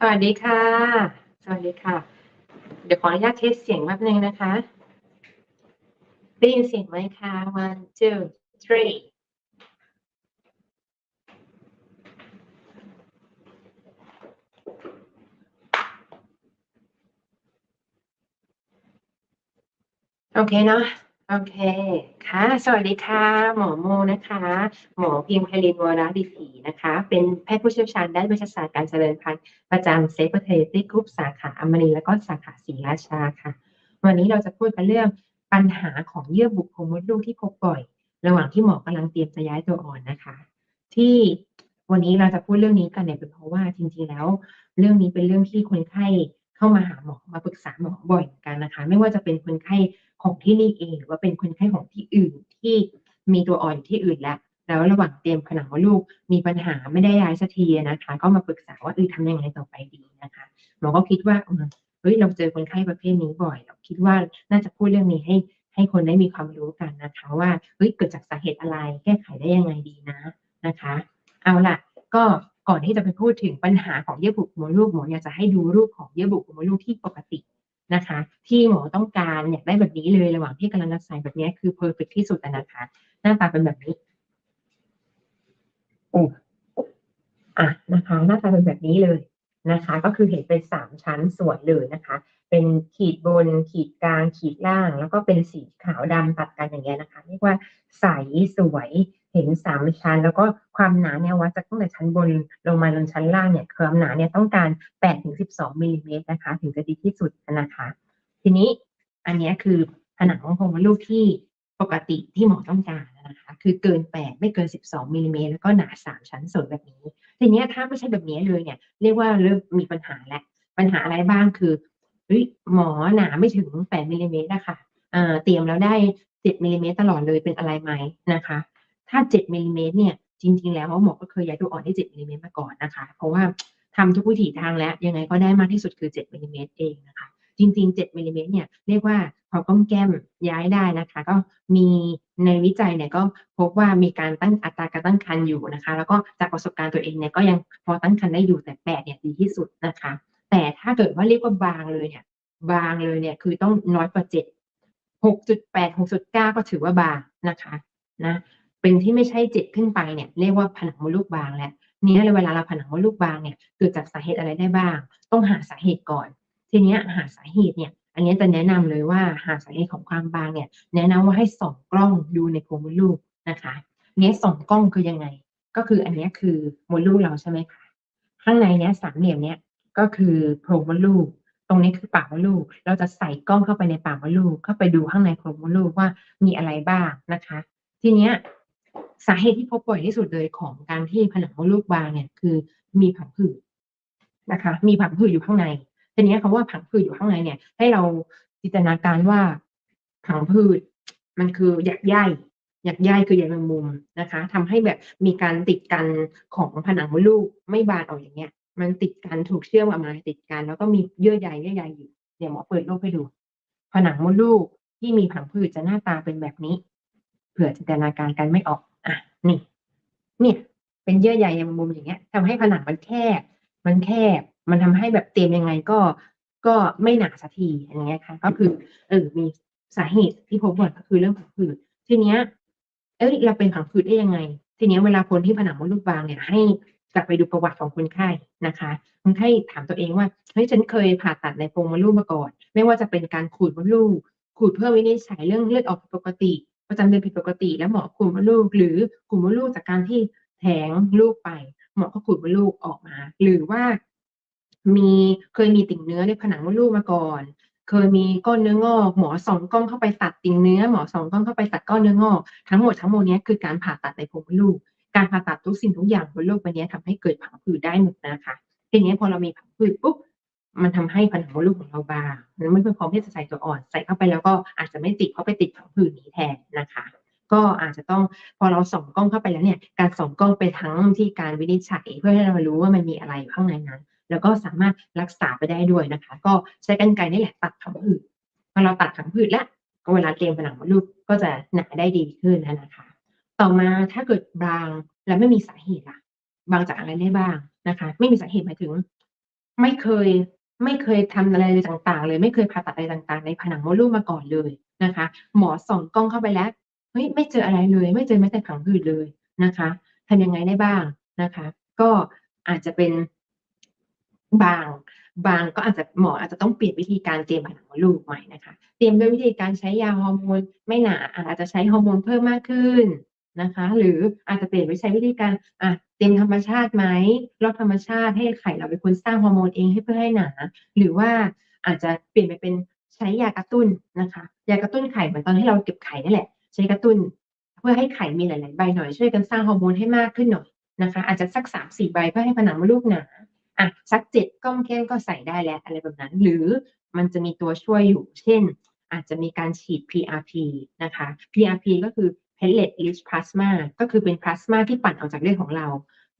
สวัสดีค่ะ สวัสดีค่ะ เดี๋ยวขออนุญาตเทสเสียงแป๊บหนึ่งนะคะ ได้ยินเสียงไหมคะ one two three โอเคเนาะ โอเคค่ะ สวัสดีค่ะ หมอโมนะคะ หมอพิมพ์ไพลินวรดิถีนะคะ เป็นแพทย์ผู้เชี่ยวชาญด้านเวชศาสตร์การเจริญพันธุ์ประจำเซฟเทอร์ตี้กรุ๊ปสาขาอมรีแล้วก็สาขาศรีราชาค่ะ วันนี้เราจะพูดกันเรื่องปัญหาของเยื่อบุโพรงมดลูกที่พบบ่อย ระหว่างที่หมอกำลังเตรียมจะย้ายตัวอ่อนนะคะ ที่วันนี้เราจะพูดเรื่องนี้กันเนี่ยเป็นเพราะว่าจริงๆแล้ว เรื่องนี้เป็นเรื่องที่คนไข้เข้ามาหาหมอมาปรึกษาหมอบ่อยกันนะคะ ไม่ว่าจะเป็นคนไข้ ของที่นี่เองหรือว่าเป็นคนไข้ของที่อื่นที่มีตัวอ่อนที่อื่นแล้วแล้วระหว่างเตรียมผนังมดลูกมีปัญหาไม่ได้ย้ายสักทีนะคะ ก็มาปรึกษาว่าเออทำยังไงต่อไปดีนะคะหมอก็คิดว่าเฮ้ยเราเจอคนไข้ประเภทนี้บ่อย เราคิดว่าน่าจะพูดเรื่องนี้ให้ให้คนได้มีความรู้กันนะคะ ว่าเฮ้ยเกิดจากสาเหตุอะไรแก้ไขได้ยังไงดีนะนะคะ เอาล่ะ ก็ก่อนที่จะไปพูดถึงปัญหาของเยื่อบุมดลูกหมออยากจะให้ดูรูปของเยื่อบุมดลูกที่ปกติ นะคะ ที่หมอต้องการอยากได้แบบนี้เลยระหว่างที่กำลังรักษาแบบนี้คือเพอร์เฟกที่สุดอะนะคะ หน้าตาเป็นแบบนี้โอ้อะนะคะ หน้าตาเป็นแบบนี้เลยนะคะ ก็คือเห็นเป็นสามชั้นสวยเลยนะคะ เป็นขีดบนขีดกลางขีดล่าง แล้วก็เป็นสีขาวดำตัดกันอย่างเงี้ยนะคะเรียกว่าใสสวย เห็นสามชั้น แล้วก็ความหนาเนี่ยวัดจากตั้งแต่ชั้นบนลงมาจนชั้นล่างเนี่ยความหนาเนี่ยต้องการ8ถึง12มิลลิเมตรนะคะ ถึงจะดีที่สุดนะคะ ทีนี้อันนี้คือผนังของโพรงลูกที่ปกติที่หมอต้องการนะคะ คือเกิน 8 ไม่เกิน 12มิลลิเมตรแล้วก็หนา 3 ชั้นส่วยแบบนี้ ทีนี้ถ้าไม่ใช่แบบนี้เลยเนี่ย เรียกว่าเริ่มมีปัญหาแล้ว ปัญหาอะไรบ้างคือเฮ้ยหมอหนาไม่ถึง 8มิลลิเมตรนะคะอ่าเตรียมแล้วได้7มิลลิเมตรตลอดเลยเป็นอะไรไหมนะคะ ถ้า 7มิลลิเมตรเนี่ยจริง ๆ แล้วหมอก็เคยย้ายตัวอ่อนได้7มิลลิเมตรมาก่อนนะคะ เพราะว่าทำทุกวิถีทางแล้ว ยังไงก็ได้มากที่สุดคือ7มิลลิเมตรเองนะคะ จริง ๆ 7มิลลิเมตรเนี่ยเรียกว่าพอก้มแก้มย้ายได้นะคะ ก็มีในวิจัยเนี่ยก็พบว่ามีการตั้งอัตราการตั้งครรภ์อยู่นะคะ แล้วก็จากประสบการณ์ตัวเองเนี่ยก็ยังพอตั้งครรภ์ได้อยู่แต่8เนี่ยดีที่สุดนะคะ แต่ถ้าเกิดว่าเรียกว่าบางเลยเนี่ยบางเลยเนี่ยคือต้องน้อยกว่า7 6.8 6.9ก็ถือว่าบางนะคะนะ เป็นที่ไม่ใช่7ขึ้นไปเนี่ยเรียกว่าผนังมดลูกบางแล้วเนี่ยเวลาเราผนังมดลูกบางเนี่ยเกิดจากสาเหตุอะไรได้บ้าง ต้องหาสาเหตุก่อน ทีเนี้ยหาสาเหตุเนี่ย อันนี้จะแนะนำเลยว่าหาสาเหตุของความบางเนี่ย แนะนำว่าให้ส่องกล้องดูในโพรงมดลูกนะคะเนี้ยส่องกล้องคือยังไง ก็คืออันนี้คือมดลูกเราใช่ไหมคะข้างในเนี้ยสามเหลี่ยมเนี้ยก็คือโพรงมดลูก ตรงนี้คือปากมดลูก เราจะใส่กล้องเข้าไปในปากมดลูก เข้าไปดูข้างในโพรงมดลูกว่ามีอะไรบ้างนะคะ ทีเนี้ย สาเหตุที่พบบ่อยที่สุดเลยของการที่ผนังมดลูกบางเนี่ยคือมีผังผืดนะคะ มีผังผืดอยู่ข้างในทีนี้คำว่าผังผืดอยู่ข้างในเนี่ย ให้เราจินตนาการว่าผังผืดมันคือหยักใยหยักใยคือใยแมงมุมนะคะทำให้แบบมีการติดกันของผนังมดลูกไม่บานออกอย่างเงี้ย มันติดกันถูกเชื่อมออกมาติดกัน แล้วก็มีเยื่อใยเยื่อใยอยู่เดี๋ยวหมอเปิดรูปให้ดู ผนังมดลูกที่มีผังผืดจะหน้าตาเป็นแบบนี้ ผื่อจินตนาการกันไม่ออก อะ นี่เนี่ยเป็นเยื่อใยมงมุมอย่างเงี้ยทำให้ผนังมันแคบ มันแคบ มันทำให้แบบเตรียมยังไงก็ ก็ไม่หนาสักทีอย่างเงี้ยค่ะ ก็คือเออมีสาเหตุที่พบบ่อยก็คือเรื่องผังผืด ทีเนี้ย เอ้ยเราเป็นผังผืดได้ยังไง ทีเนี้ยเวลาคนที่ผนังมดลูกบางเนี่ย ให้กลับไปดูประวัติของคนไข้นะคะคนไข้ถามตัวเองว่า เฮ้ยฉันเคยผ่าตัดในโพรงมดลูกมาก่อน ไม่ว่าจะเป็นการขูดมดลูก ขูดเพื่อวินิจฉัยเรื่องเลือดออกปกติ ประจำเดือนผิดปกติ แล้วหมอขูดมดลูก หรือขูดมดลูกจากการที่แท้งลูกไป หมอก็ขูดมดลูกออกมา หรือว่ามีเคยมีติ่งเนื้อในผนังมดลูกมาก่อน เคยมีก้อนเนื้องอก หมอส่องกล้องเข้าไปตัดติ่งเนื้อ หมอส่องกล้องเข้าไปตัดก้อนเนื้องอก ทั้งหมดทั้งมวลนี้คือการผ่าตัดในโพรงมดลูก การผ่าตัดทุกสิ่งทุกอย่างบนโลกใบนี้ทำให้เกิดผังผืดได้หมดนะคะ ทีนี้พอเรามีผังผืดปุ๊บ มันทำให้ผนังมดลูกของเราบางมันไม่เพียงพอที่จะใส่ตัวอ่อน ใส่เข้าไปแล้วก็อาจจะไม่ติดเพราะไปติดผังผืดนี้แทนนะคะ ก็อาจจะต้องพอเราส่องกล้องเข้าไปแล้วเนี่ย การส่องกล้องไปทั้งที่การวินิจฉัยเพื่อให้เรารู้ว่ามันมีอะไรอยู่ข้างในนั้น แล้วก็สามารถรักษาไปได้ด้วยนะคะ ก็ใช้กรรไกรนี่แหละตัดผังผืดพอเราตัดผังผืดแล้วก็เวลาเตรียมผนังมดลูกก็จะหนาได้ดีขึ้นนะคะ ต่อมาถ้าเกิดบางและไม่มีสาเหตุล่ะ บางจากอะไรได้บ้างนะคะ ไม่มีสาเหตุหมายถึง ไม่เคย ไม่เคยทำอะไรต่างๆ เลยไม่เคยผ่าตัดอะไรต่างๆ ในผนังมดลูกมาก่อนเลยนะคะ หมอส่องกล้องเข้าไปแล้วเฮ้ยไม่เจออะไรเลย ไม่เจอแม้แต่ผังผืดเลยนะคะทำยังไงได้บ้างนะคะ ก็อาจจะเป็นบางบางก็อาจจะหมออาจจะต้องเปลี่ยนวิธีการเตรียมผนังมดลูกใหม่นะคะ เตรียมด้วยวิธีการใช้ยาฮอร์โมนไม่หนาอาจจะใช้ฮอร์โมนเพิ่มมากขึ้น นะคะ หรืออาจจะเปลี่ยนไปใช้วิธีการอะเตรียมธรรมชาติไหมรอบธรรมชาติให้ไข่เราเป็นคนสร้างฮอร์โมนเองให้เพื่อให้หนา หรือว่าอาจจะเปลี่ยนไปเป็นใช้ยากระตุ้นนะคะ ยากระตุ้นไข่เหมือนตอนที่เราเก็บไข่นั่นแหละ ใช้กระตุ้น เพื่อให้ไข่มีหลาย ๆ ใบหน่อยช่วยกันสร้างฮอร์โมนให้มากขึ้นหน่อยนะคะ อาจจะสัก3-4ใบเพื่อให้ผนังมดลูกหนาอะสัก7ก้อมแก้มก็ใส่ได้แล้วอะไรแบบนั้น หรือมันจะมีตัวช่วยอยู่ เช่น อาจจะมีการฉีด PRP นะคะ PRP ก็คือ Platelet Rich Plasma ก็คือเป็นพลาสมาที่ปั่นออกจากเลือดของเรา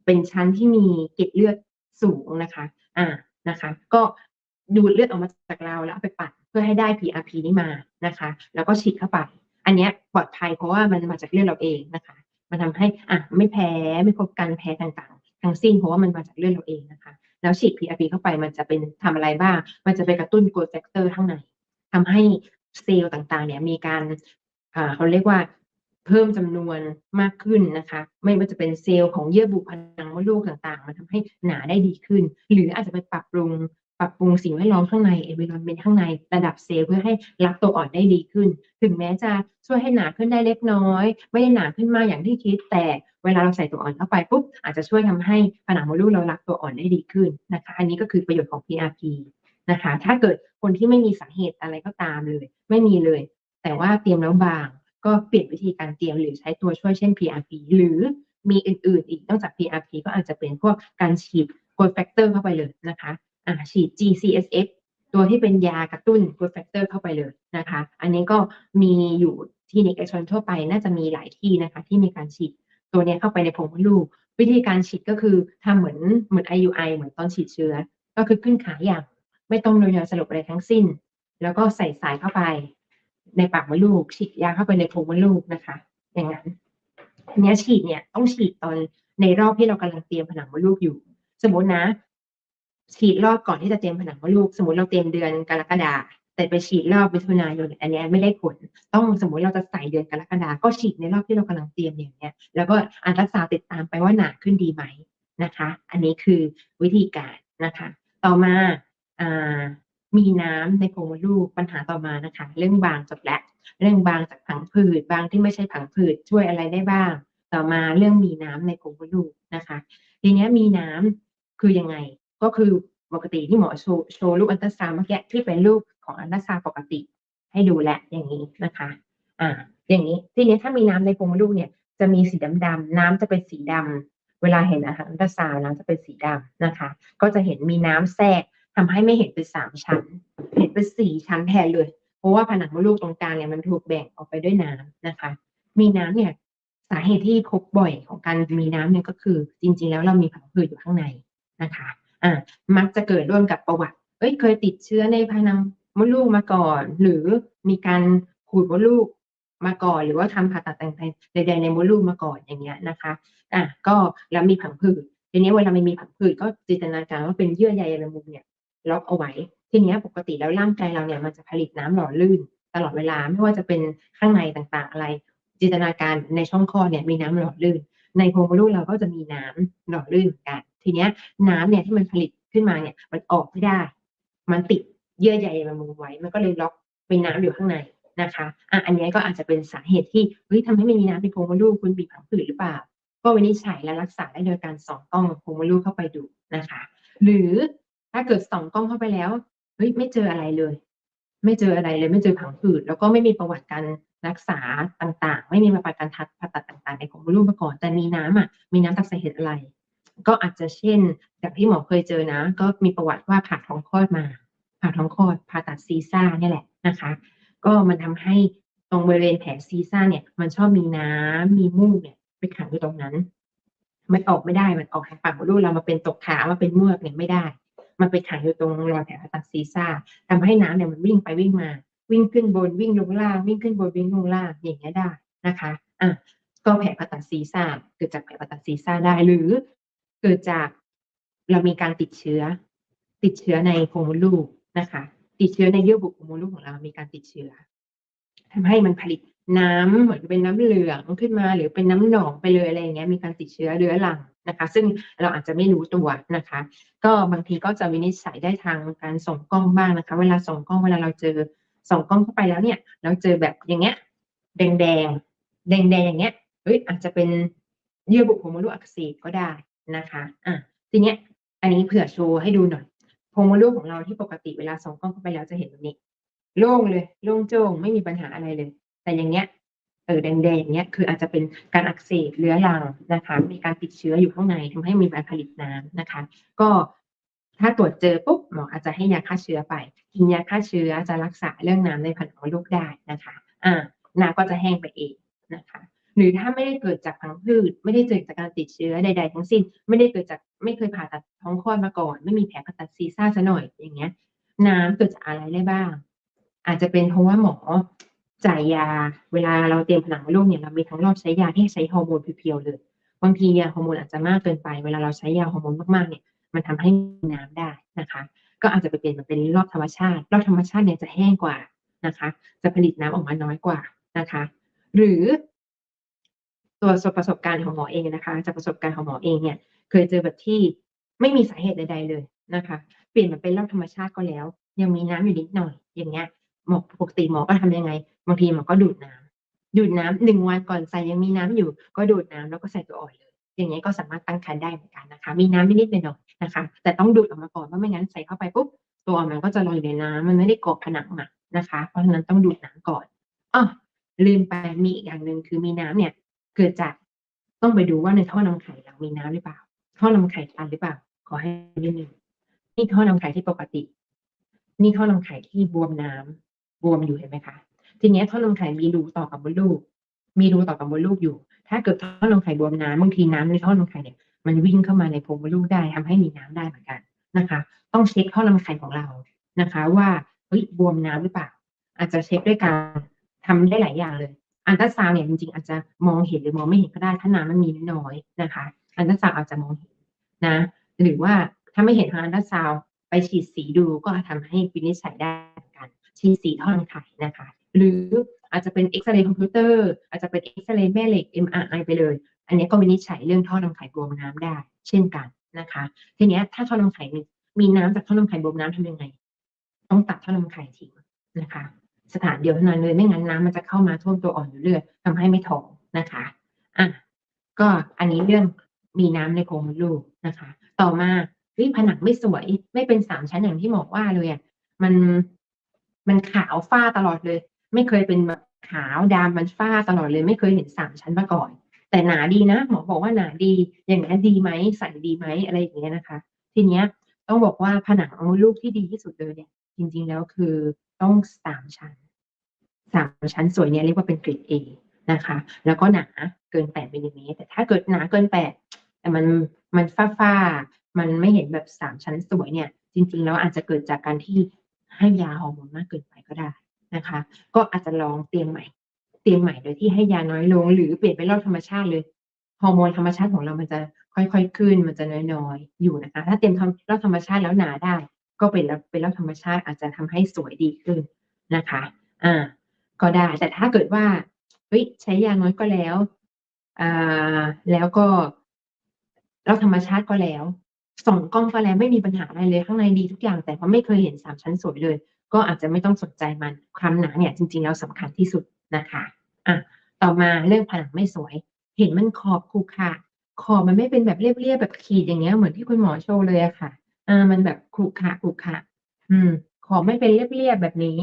เป็นชั้นที่มีเกล็ดเลือดสูงนะคะอ่านะคะ ก็ดูดเลือดออกมาจากเราแล้วเอาไปปั่นเพื่อให้ได้ PRP นี้มานะคะ แล้วก็ฉีดเข้าไป อันนี้ปลอดภัยเพราะว่ามันมาจากเลือดเราเองนะคะ มันทำให้อะไม่แพ้ไม่พบการแพ้ต่างๆ ทั้งสิ้นเพราะว่ามันมาจากเลือดเราเองนะคะ แล้วฉีด PRP เข้าไปมันจะเป็นทำอะไรบ้าง มันจะไปกระตุ้น growth factor ข้างในทำให้เซลล์ต่างๆ เนี่ยมีการอ่าเขาเรียกว่า เพิ่มจำนวนมากขึ้นนะคะ ไม่ว่าจะเป็นเซลล์ของเยื่อบุผนังมดลูกต่างๆ มันทำให้หนาได้ดีขึ้น หรืออาจจะไปปรับปรุงปรับปรุงสิ่งแวดล้อมข้างใน environment ข้างในระดับเซลล์เพื่อให้รับตัวอ่อนได้ดีขึ้น ถึงแม้จะช่วยให้หนาขึ้นได้เล็กน้อย ไม่ได้หนาขึ้นมากอย่างที่คิด แต่เวลาเราใส่ตัวอ่อนเข้าไปปุ๊บอาจจะช่วยทำให้ผนังมดลูกเรารับตัวอ่อนได้ดีขึ้นนะคะ อันนี้ก็คือประโยชน์ของ PRP นะคะ ถ้าเกิดคนที่ไม่มีสาเหตุอะไรก็ตามเลย ไม่มีเลย แต่ว่าเตรียมแล้วบาง ก็เปลี่ยนวิธีการเตรียมหรือใช้ตัวช่วยเช่น PRP หรือมีอื่นๆ อีกนอกจาก PRP ก็อาจจะเป็นพวกการฉีด growth factor เข้าไปเลยนะคะอ่าฉีด G-CSF ตัวที่เป็นยากระตุ้น growth factor เข้าไปเลยนะคะ อันนี้ก็มีอยู่คลินิกเอกชนทั่วไปน่าจะมีหลายที่นะคะ ที่มีการฉีดตัวนี้เข้าไปในโพรงมดลูก วิธีการฉีดก็คือทำเหมือนเหมือน IUI เหมือนตอนฉีดเชื้อ ก็คือขึ้นขาอย่าง ไม่ต้องโดนยาสลบอะไรทั้งสิ้น แล้วก็ใส่สายเข้าไป ในปากมดลูก ฉีดยาเข้าไปในโพรงมดลูกนะคะ อย่างงั้นอันนี้ฉีดเนี่ยต้องฉีดตอนในรอบที่เรากำลังเตรียมผนังมดลูกอยู่ สมมตินะ ฉีดรอบก่อนที่จะเตรียมผนังมดลูก สมมติเราเตรียมเดือนกรกฎาแต่ไปฉีดรอบมิถุนายนอันนี้ไม่ได้ผล ต้องสมมติเราจะใส่เดือนกรกฎาก็ฉีดในรอบที่เรากำลังเตรียมอย่างเงี้ย แล้วก็อัลตราซาติดตามไปว่าหนาขึ้นดีไหมนะคะ อันนี้คือวิธีการนะคะ ต่อมาอ่า มีน้ำในโพรงมดลูกปัญหาต่อมานะคะ เรื่องบางจบแล้วเรื่องบางจากผังผืดบางที่ไม่ใช่ผังผืดช่วยอะไรได้บ้าง ต่อมาเรื่องมีน้ำในโพรงมดลูกนะคะ ทีเนี้ยมีน้ำคือยังไงก็คือปกติที่หมอโชว์โชว์รูปอัลตราซาวเมื่อกี้ที่เป็นรูปของอัลตราซาวปกติ ให้ดูแล้วอย่างงี้นะคะ อ่า อย่างงี้ทีนี้ถ้ามีน้ำในโพรงมดลูกเนี่ยจะมีสีดำๆน้ำจะเป็นสีดำเวลาเห็นอะค่ะอัลตราซาวน้ำจะเป็นสีดำนะคะ ก็จะเห็นมีน้ำแทรก ทำให้ไม่เห็นเป็น3ชั้น เห็นเป็น4ชั้นแทนเลย เพราะว่าผนังมดลูกตรงกลางเนี่ยมันถูกแบ่งออกไปด้วยน้ำนะคะ มีน้ำเนี่ยสาเหตุที่พบบ่อยของการมีน้ำเนี่ยก็คือ จริง ๆ แล้วเรามีผังผืดอยู่ข้างในนะคะ อ่า มักจะเกิดร่วมกับประวัติเฮ้ยเคยติดเชื้อในผนังมดลูกมาก่อน หรือมีการขูดมดลูกมาก่อนหรือว่าทำผ่าตัดแต่งใดใดๆในมดลูกมาก่อนอย่างเงี้ยนะคะอ่าก็แล้วมีผังผืดทีนี้เวลามันมีผังผืดก็จินตนาการว่าเป็นเยื่อใยแมงมุมเนี่ย ล็อกเอาไว้ ทีนี้ปกติแล้วร่างกายเราเนี่ยมันจะผลิตน้ำหล่อลื่น ตลอดเวลาไม่ว่าจะเป็นข้างในต่างๆอะไร จินตนาการในช่องคลอดเนี่ยมีน้ำหล่อลื่น ในโพรงมดลูกเราก็จะมีน้ำหล่อลื่นเหมือนกัน ทีนี้น้ำเนี่ยที่มันผลิตขึ้นมาเนี่ยมันออกไม่ได้ มันติดเยื่อใยแมงมุมไว้ มันก็เลยล็อกเป็นน้ำอยู่ข้างในนะคะอ่าอันนี้ก็อาจจะเป็นสาเหตุที่เฮ้ยทำให้ไม่มีน้ำในโพรงมดลูกคุณมีผังผืดหรือเปล่า ก็วินิจฉัยและรักษาได้โดยการส่องกล้องโพรงมดลูกเข้าไปดูนะคะ หรือ ถ้าเกิดส่องกล้องเข้าไปแล้วเฮ้ยไม่เจออะไรเลย ไม่เจออะไรเลย ไม่เจอผังผืดแล้วก็ไม่มีประวัติการรักษาต่างๆ ไม่มีประวัติการทัดผ่าตัดต่างๆในโพรงมดลูกมาก่อนแต่มีน้ำอะมีน้ำจากสาเหตุอะไร ก็อาจจะเช่นจากที่หมอเคยเจอนะ ก็มีประวัติว่าผ่าท้องคลอดมา ผ่าท้องคลอดผ่าตัดซีซ่าเนี่ยแหละนะคะ ก็มันทำให้ตรงบริเวณแผลซีซ่าเนี่ย มันชอบมีน้ำมีมูกเนี่ยไปขังอยู่ตรงนั้นมันออกไม่ได้มันออกทางปากมดลูกเรามาเป็นตกขามาเป็นเมือกเนี่ยไม่ได้ มันไปขังอยู่ตรงรอยแผลผ่าตัดซีซ่าร์ทำให้น้ำเนี่ยมันวิ่งไปวิ่งมา วิ่งขึ้นบนวิ่งลงล่างวิ่งขึ้นบนวิ่งลงล่างอย่างเงี้ยได้นะคะอ่าก็แผลผ่าตัดซีซ่าเกิดจากแผลผ่าตัดซีซ่าได้หรือ เกิดจากเรามีการติดเชื้อ ติดเชื้อในโพรงมดลูกนะคะ ติดเชื้อในเยื่อบุโพรงมดลูกของเรามีการติดเชื้อทำให้มันผลิต น้ำเหมือนเป็นน้ำเหลืองขึ้นมา หรือเป็นน้ำหนองไปเลยอะไรอย่างเงี้ยมีการติดเชื้อเรื้อรังนะคะ ซึ่งเราอาจจะไม่รู้ตัวนะคะ ก็บางทีก็จะวินิจฉัยได้ทางการส่องกล้องบ้างนะคะ เวลาส่องกล้องเวลาเราเจอส่องกล้องเข้าไปแล้วเนี่ยเราเจอแบบอย่างเงี้ยแดงแดงแดงแดงอย่างเงี้ยเฮ้ยอาจจะเป็นเยื่อบุโพรงมดลูกอักเสบก็ได้นะคะอะทีเนี้ยอันนี้เผื่อโชว์ให้ดูหน่อยโพรงมดลูกของเราที่ปกติเวลาส่องกล้องเข้าไปแล้วจะเห็นแบบนี้โล่งเลยโล่งโจ้งไม่มีปัญหาอะไรเลย แต่อย่างเงี้ยเออแดงๆอย่างเงี้ยคืออาจจะเป็นการอักเสบเรื้อรังนะคะ มีการติดเชื้ออยู่ข้างในทำให้มีการผลิตน้ำนะคะ ก็ถ้าตรวจเจอปุ๊บหมออาจจะให้ยาฆ่าเชื้อไป กินยาฆ่าเชื้อจะรักษาเรื่องน้ำในผนังลูกได้นะคะ อ่าน้ำก็จะแห้งไปเองนะคะ หรือถ้าไม่ได้เกิดจากพังผืดไม่ได้เกิดจากการติดเชื้อใด ๆ ทั้งสิ้น ไม่ได้เกิดจากไม่เคยผ่าตัดท้องคลอดมาก่อน ไม่มีแผลผ่าตัดซีซ่าซะหน่อยอย่างเงี้ย น้ำเกิดจากอะไรได้บ้าง อาจจะเป็นเพราะว่าหมอ จ่ายยาเวลาเราเตรียมผนังลูกเนี่ยเรามีทั้งรอบใช้ยาที่ใช้ฮอร์โมนเพียวๆเลยบางทียาฮอร์โมนอาจจะมากเกินไปเวลาเราใช้ยาฮอร์โมนมากๆเนี่ยมันทำให้น้ำได้นะคะ ก็อาจจะไปเปลี่ยนมาเป็นรอบธรรมชาติ รอบธรรมชาติเนี่ยจะแห้งกว่านะคะ จะผลิตน้ำออกมาน้อยกว่านะคะ หรือ ตัวประสบการณ์ของหมอเองนะคะ จากประสบการณ์ของหมอเองเนี่ย เคยเจอแบบที่ไม่มีสาเหตุใดๆเลยนะคะ เปลี่ยนมาเป็นรอบธรรมชาติก็แล้ว ยังมีน้ำอยู่นิดหน่อยอย่างเงี้ย หมอปกติหมอก็ทำยังไง บางทีหมอก็ดูดน้ำดูดน้ำหนึ่งวันก่อนใส่ยังมีน้ำอยู่ ก็ดูดน้ำแล้วก็ใส่ตัวอ่อนเลย อย่างเงี้ก็สามารถตั้งครรภ์ได้เหมือนกันนะคะ มีน้ำนิดๆหน่อยๆนะคะ แต่ต้องดูดออกมาก่อนเพราะไม่งั้นใส่เข้าไปปุ๊บตัวอ่อนมันก็จะลอยอยู่ในน้ำมันไม่ได้เกาะผนังอะนะคะ เพราะฉะนั้นต้องดูดน้ำก่อนอ้อลืมไปมีอีกอย่างหนึ่งคือมีน้ำเนี่ย เกิดจากต้องไปดูว่าในท่อนำไข่เรามีน้ำหรือเปล่า ท่อนำไข่ตันหรือเปล่า ขอให้นิดนึงนี่ท่อนำไข่ที่ปกติ นี่ท่อนำไข่ที่บวมน้ำ บวมอยู่เห็นไหมคะ ทีนี้ท่อนำไข่มีรูต่อกับมดลูก มีรูต่อกับมดลูกอยู่ ถ้าเกิดท่อนำไข่บวมน้ำบางทีน้ำในท่อนำไข่เนี่ยมันวิ่งเข้ามาในโพรงมดลูกได้ทำให้มีน้ำได้เหมือนกันนะคะ ต้องเช็คท่อนำไข่ของเรานะคะ ว่าเฮ้ยบวมน้ำหรือเปล่า อาจจะเช็คด้วยการทำได้หลายอย่างเลย อันตราซาวเนี่ยจริงๆ อาจจะมองเห็นหรือมองไม่เห็นก็ได้ถ้าน้ำมันมีน้อยนะคะ อันตราซาวอาจจะมองเห็นนะ หรือว่าถ้าไม่เห็นทางอันตราซาวไปฉีดสีดูก็ทำให้วินิจฉัยได้ เหมือนกันฉีดสีท่อนไข่นะคะ หรืออาจจะเป็นเอ็กซเรย์คอมพิวเตอร์อาจจะเป็นเอ็กซเรย์แม่เหล็ก MRI ไปเลย อันนี้ก็วินิจฉัยเรื่องท่อนำไข่บวมน้ำได้ เช่นกันนะคะ ทีนี้ถ้าท่อนำไข่มีน้ำจากท่อนำไข่บวมน้ำทำยังไง ต้องตัดท่อนำไข่ทิ้งนะคะ สถานเดียวเท่านั้นเลยไม่งั้นน้ำมันจะเข้ามาท่วมตัวอ่อนอยู่เรื่อยทำให้ไม่ท้องนะคะอะก็อันนี้เรื่องมีน้ำในโพรงมดลูกนะคะ ต่อมาเฮ้ยผนังไม่สวยไม่เป็นสามชั้นอย่างที่หมอว่าเลยอะมัน มันขาวฝ้าตลอดเลย ไม่เคยเป็นแบบขาวดำมันฝ้าตลอดเลย ไม่เคยเห็นสามชั้นมาก่อน แต่หนาดีนะหมอบอกว่าหนาดีอย่างนี้ดีไหมใส่ดีไหมอะไรอย่างเงี้ยนะคะ ทีเนี้ยต้องบอกว่าผนังมดลูกที่ดีที่สุดเลยเนี่ยจริง ๆ แล้วคือต้องสามชั้นสามชั้นสวยเนี่ยเรียกว่าเป็นกริด A นะคะ แล้วก็หนาเกินแปดมิลลิเมตรแต่ถ้าเกิดหนาเกินแปดแต่มันมันฝ้าฝ้าๆมันไม่เห็นแบบสามชั้นสวยเนี่ย จริง ๆ แล้วอาจจะเกิดจากการที่ ให้ยาฮอร์โมนมากเกินไปก็ได้นะคะ ก็อาจจะลองเตรียมใหม่ เตรียมใหม่โดยที่ให้ยาน้อยลง หรือเปลี่ยนไปรอบธรรมชาติเลยฮอร์โมนธรรมชาติของเรามันจะค่อยๆขึ้น มันจะน้อยๆอยู่นะคะ ถ้าเตรียมทำรอบธรรมชาติแล้วหนาได้ ก็เป็นแล้วเป็นรอบธรรมชาติอาจจะทำให้สวยดีขึ้นนะคะ อ่า ก็ได้ แต่ถ้าเกิดว่า เฮ้ย ใช้ยาน้อยก็แล้ว อ่า แล้วก็รอบธรรมชาติก็แล้ว ส่องกล้องก็แล้วไม่มีปัญหาอะไรเลยข้างในดีทุกอย่างแต่พอไม่เคยเห็นสามชั้นสวยเลย ก็อาจจะไม่ต้องสนใจมันความหนาเนี่ยจริงๆแล้วสำคัญที่สุดนะคะอะต่อมาเรื่องผนังไม่สวย เห็นมันขอบขรุขระขอบมันไม่เป็นแบบเรียบๆแบบขีดอย่างเงี้ยเหมือนที่คุณหมอโชว์เลยอะค่ะอ่ามันแบบขรุขระขรุขระอืมขอบไม่เป็นเรียบๆแบบนี้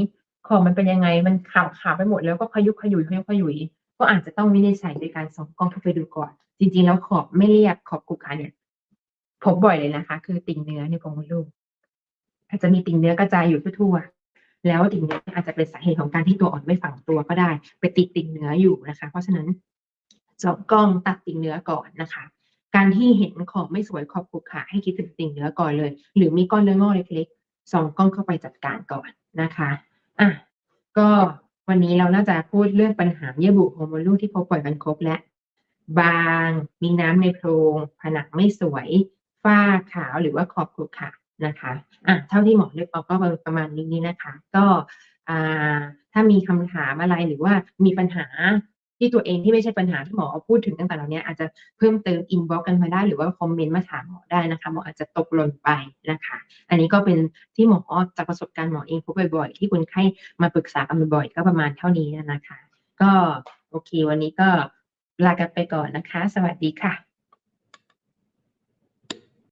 ขอบมันเป็นยังไงมันขาวขาวไปหมดแล้วก็ขยุกขยุยขยุกขยุยก็อาจจะต้องวินิจฉัยโดยการส่องกล้องเข้าไปดูก่อน จริงๆ แล้วขอบไม่เรียบขอบขรุขระเนี่ย พบบ่อยเลยนะคะ คือติ่งเนื้อในโพรงมดลูกอาจจะมีติ่งเนื้อกระจายอยู่ทั่วๆแล้วติ่งเนื้ออาจจะเป็นสาเหตุของการที่ตัวอ่อนไม่ฝังตัวก็ได้ ไปติดติ่งเนื้ออยู่นะคะ เพราะฉะนั้นส่องกล้องตัดติ่งเนื้อก่อนนะคะ การที่เห็นขอบไม่สวยขอบขรุขระให้คิดถึงติ่งเนื้อก่อนเลย หรือมีก้อนเนื้องอกเล็กๆส่องกล้องเข้าไปจัดการก่อนนะคะอะก็วันนี้เราน่าจะพูดเรื่องปัญหาเยื่อบุโพรงมดลูกที่พบบ่อยกันครบและบางมีน้ำในโพรง ผนังไม่สวย ฝ้าขาวหรือว่าขอบขรุขระนะคะอะเท่าที่หมอนึกออกก็ประมาณนี้นะคะ ก็อ่าถ้ามีคำถามอะไรหรือว่ามีปัญหาที่ตัวเองที่ไม่ใช่ปัญหาที่หมอพูดถึงต่างๆเหล่านี้อาจจะเพิ่มเติมอินบ็อกกันมาได้ หรือว่าคอมเมนต์มาถามหมอได้นะคะหมออาจจะตกหล่นไปนะคะ อันนี้ก็เป็นที่หมอจากประสบการณ์หมอเองพบบ่อยๆ ที่คนไข้มาปรึกษากันบ่อยๆก็ประมาณเท่านี้นะคะ ก็โอเค วันนี้ก็ลากันไปก่อนนะคะ สวัสดีค่ะ